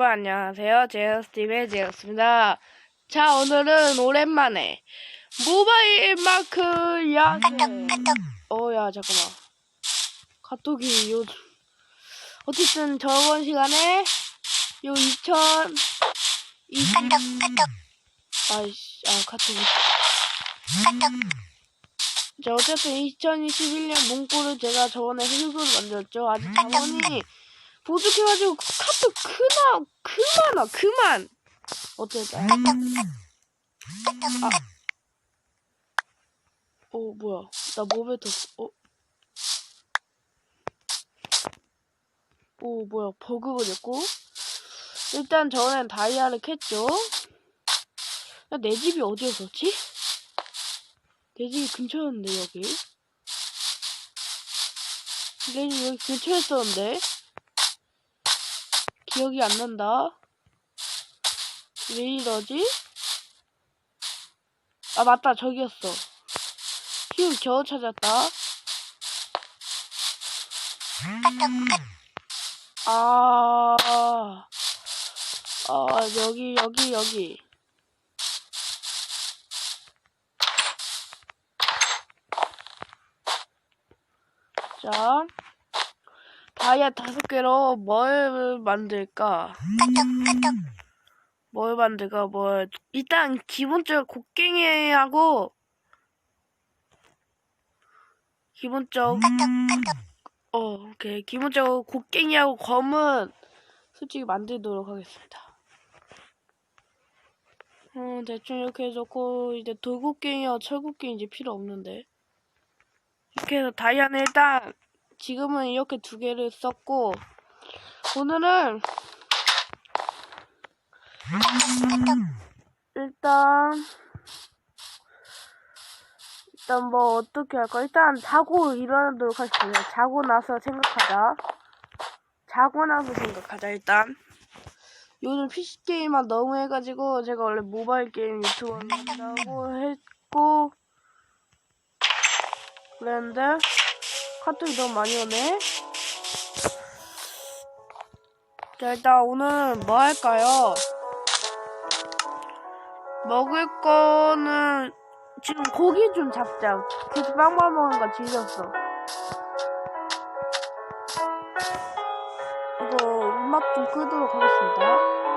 여러분 안녕하세요. 제어스티브의 제어스입니다. 자 오늘은 오랜만에 모바일 마크 야드 어야 잠깐만 카톡이 요 어쨌든 저번 시간에 요 2000 20 아이씨 아 카톡이 자 어쨌든 2021년 문구를 제가 저번에 흑으로 만들었죠. 아직 자원이 부족해가지고 카톡 그만 그만아 그만. 어쨌든 아. 어 뭐야. 나 몸에 더 어? 오 뭐야. 버그 걸렸고. 일단 저는 다이아를 캤죠. 야, 내 집이 어디였었지? 내 집이 근처였는데 여기. 내 집이 여기 근처였었는데 기억이 안 난다. 왜 이러지? 아 맞다. 저기였어. 휴 겨우 찾았다. 아, 아 여기 여기 여기. 자 다이아 다섯 개로 뭘 만들까? 뭘 만들까? 뭘 일단 기본적으로 곡괭이하고 기본적 어 오케이 기본적으로 곡괭이하고 검은 솔직히 만들도록 하겠습니다. 음 대충 이렇게 해놓고 이제 돌곡괭이와 철곡괭이 이제 필요 없는데 이렇게 해서 다이아는 일단 지금은 이렇게 두 개를 썼고 오늘은 일단 일단 뭐 어떻게 할까? 일단 자고 일어나도록 하겠습니다. 자고 나서 생각하자. 자고 나서 생각하자 일단. 요즘 PC 게임만 너무 해가지고 제가 원래 모바일 게임 유튜브 한다고 했고 그랬는데 카톡이 너무 많이 오네. 자, 일단 오늘 뭐 할까요? 먹을 거는 지금 고기 좀 잡자. 계속 빵만 먹는 거 질렸어. 이거 음악 좀 끄도록 하겠습니다.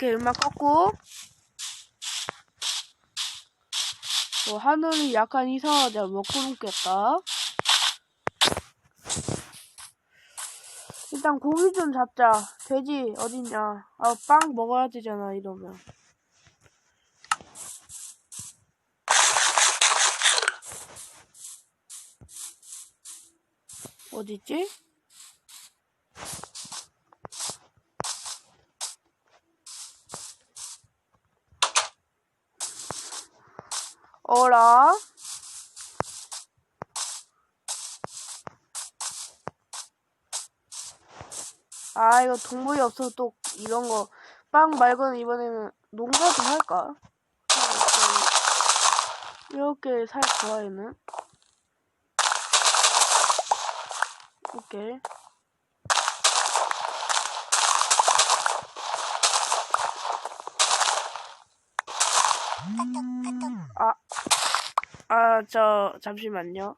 이렇게 음악 껐고. 어, 하늘이 약간 이상하자 먹고 놓겠다. 일단 고기 좀 잡자. 돼지 어딨냐. 아 빵 먹어야 되잖아 이러면. 어딨지? 어라? 아, 이거 동물이 없어서 또 이런 거, 빵 말고는 이번에는 농사 좀 할까? 이렇게 살 거에는. 오케이. 아, 아, 저, 잠시만요.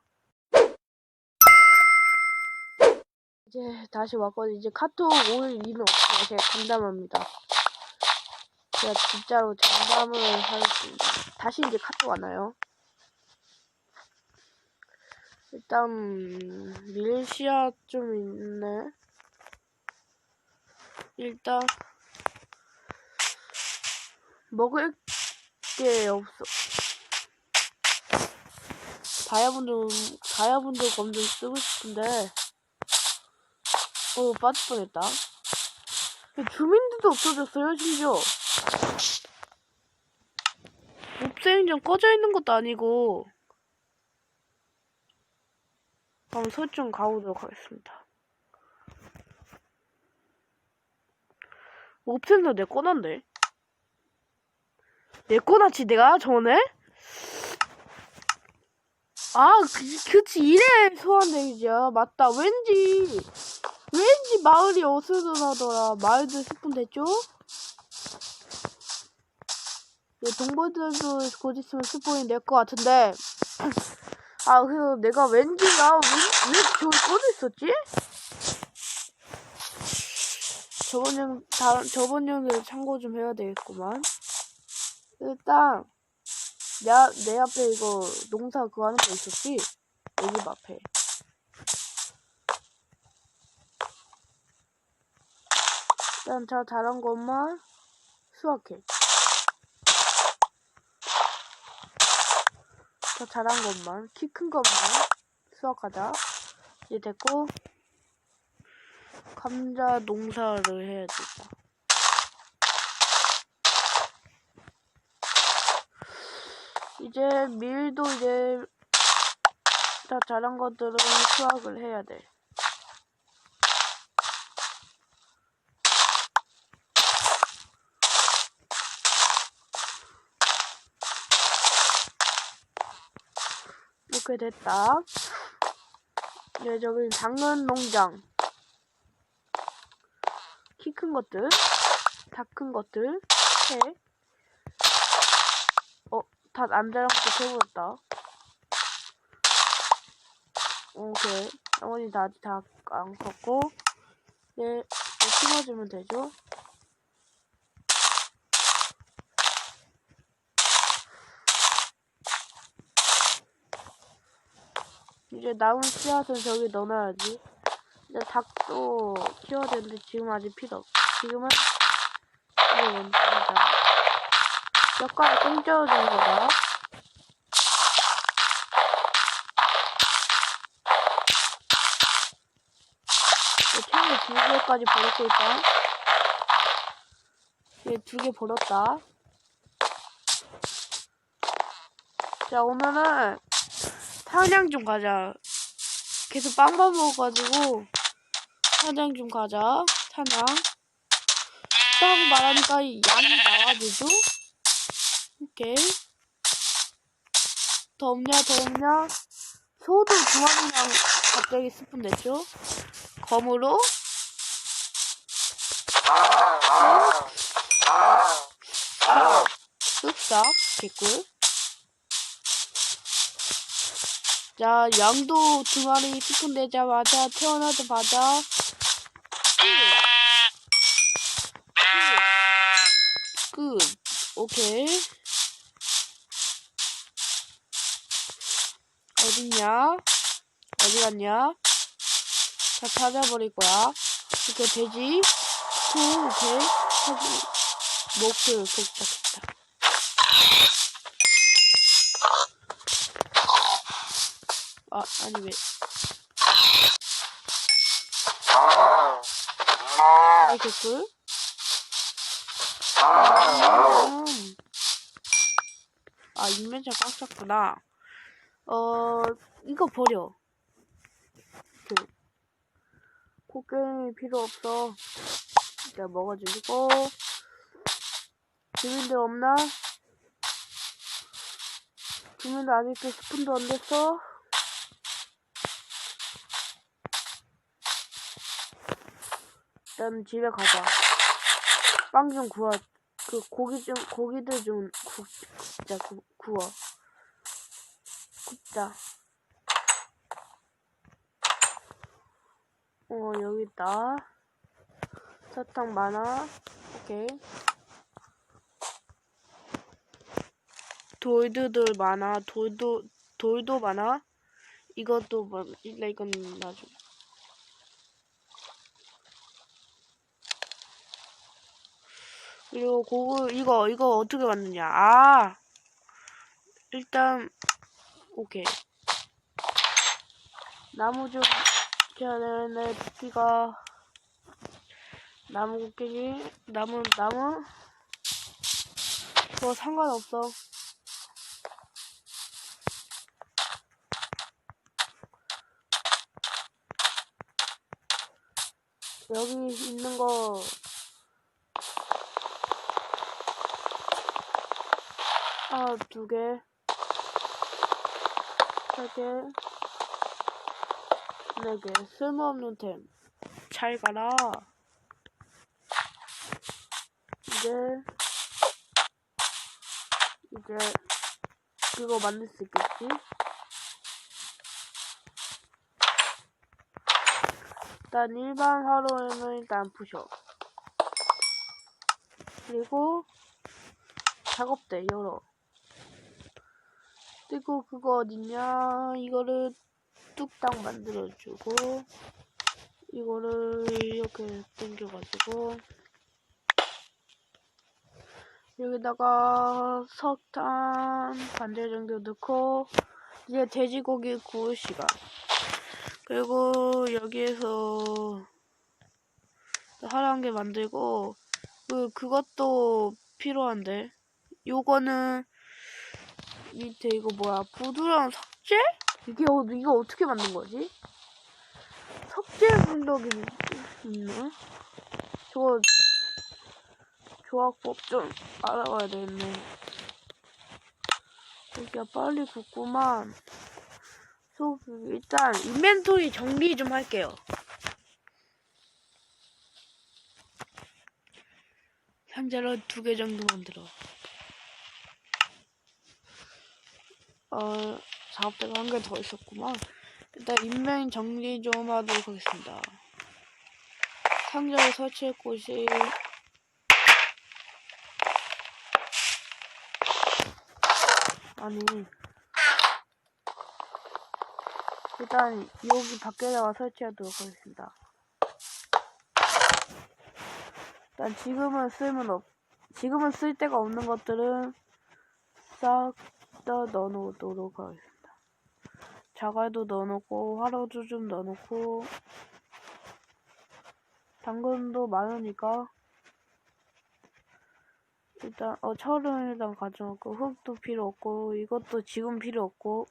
이제 다시 왔거든요. 이제 카톡 올 일은 없어요. 제가 장담합니다. 제가 진짜로 장담을 하겠습니다. 다시 이제 카톡 왔나요? 일단, 밀시아 좀 있네. 일단, 먹을 게 없어. 다이아몬드, 다이아몬드 검좀 쓰고 싶은데, 어, 빠질 뻔했다. 주민들도 없어졌어요, 심지어. 옵세인전 꺼져 있는 것도 아니고, 한번 설정 가보도록 하겠습니다. 옵센서 내 꺼놨네. 내 꺼놨지, 내가 전에? 아, 그, 그치, 이래 소환되기야. 맞다. 왠지, 왠지 마을이 어수선하더라. 마을도 스폰 됐죠? 예, 동물들도 곧 있으면 스폰이 될 것 같은데. 아, 그래서 내가 왠지, 나, 왜, 왜 저기 꺼져 있었지? 저번 영, 다음, 저번 영상을 참고 좀 해야 되겠구만. 일단, 내, 앞- 내 앞에 이거 농사 그거 하는 거 있었지? 여기 앞에. 일단 저 잘한 것만 수확해. 저 잘한 것만, 키 큰 것만 수확하자. 이제 됐고, 감자 농사를 해야 되겠다. 이제 밀도 이제 다 자란 것들은 수확을 해야 돼. 이렇게 됐다. 이제 저기 당근 농장. 키 큰 것들, 다 큰 것들, 해. 어, 다 것도 해버렸다. 오케이. 나머지 다 아직 다안 컸고, 네, 이제 심어주면 되죠. 이제 남은 씨앗은 저기 넣어놔야지. 이제 닭도 키워야 되는데 지금 아직 필요 없. 지금은 이게 왼쪽이다. 젓가락 공짜주는 거다. 챙겨 두 개까지 버렸고 일단 얘두 개 버렸다. 자 오늘은 사냥 좀 가자. 계속 빵밥 먹어가지고 사냥 좀 가자. 사냥. 딱 말하니까 이 양이 나와주죠? 오케이. 더 없냐, 더 없냐? 소도 두 마리랑 갑자기 스푼 됐죠? 검으로. 쓱싹, 개꿀. 자, 양도 두 마리 스푼 되자마자 태어나자마자 끝. 끝. 오케이. 어딨냐? 어디 갔냐? 다 찾아버릴 거야. 이렇게 돼지, 소, 오케이. 하지. 목표 도착했다. 아, 아니 왜? 아, 개꿀? 음. 아, 인벤자 꽉 찼구나. 어, 이거 버려. 그, 코게임이 필요 없어. 일단 먹어주고. 주민들 없나? 주민들 아직도 스푼도 안 됐어? 일단 집에 가자. 빵 좀 구워. 그 고기 좀 고기들 좀 구, 굽자 구, 구워. 굽자. 어 여기 있다. 사탕 많아. 오케이. 돌들들 많아. 돌도 돌도 많아. 이것도 뭐 일단 이건 나중. 그리고 그거 이거 이거 어떻게 만드냐? 아 일단 오케이. 나무 좀 전에 도끼가 나무 곡괭이 나무 나무? 그거 상관없어. 여기 있는 거 아, 두 개. 할게. 내게 쓸모없는 템. 잘 가라. 이제, 이제, 그거 만들 수 있겠지? 일단 일반 화로에는 일단 부셔. 그리고 작업대 열어. 그리고 그거 어딨냐? 이거를 뚝딱 만들어주고 이거를 이렇게 당겨가지고 여기다가 석탄 반절 정도 넣고 이제 돼지고기 구울 시간. 그리고 여기에서 하얀 게 만들고 그 그것도 필요한데 요거는 밑에 이거 뭐야 부드러운 석재? 이게 어, 이거 어떻게 만든 거지? 석재 블럭이 있나? 저거 조합법 좀 알아봐야 되겠네. 여기가 빨리 굽구만. 소 일단 인벤토리 정리 좀 할게요. 상자로 두 개 정도 만들어. 어, 작업대가 한 개 더 있었구만. 일단 인명 정리 좀 하도록 하겠습니다. 상자를 설치할 곳이 아니 일단 여기 밖에다가 설치하도록 하겠습니다. 일단 지금은 쓸면 없, 지금은 쓸 데가 없는 것들은 싹 다. 넣어놓도록 하겠습니다. 자갈도 넣어놓고 화로도 좀 넣어놓고. 당근도 많으니까 일단 어 철은 일단 가져놓고 흙도 필요 없고 이것도 지금 필요 없고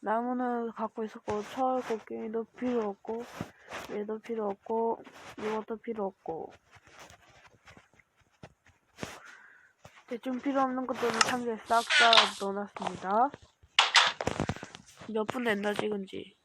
나무는 갖고 있었고 철 곡괭이도 필요 없고 얘도 필요 없고 이것도 필요 없고 대충 필요 없는 것들은 상자에 싹 다 넣어놨습니다. 몇분 됐나 찍은지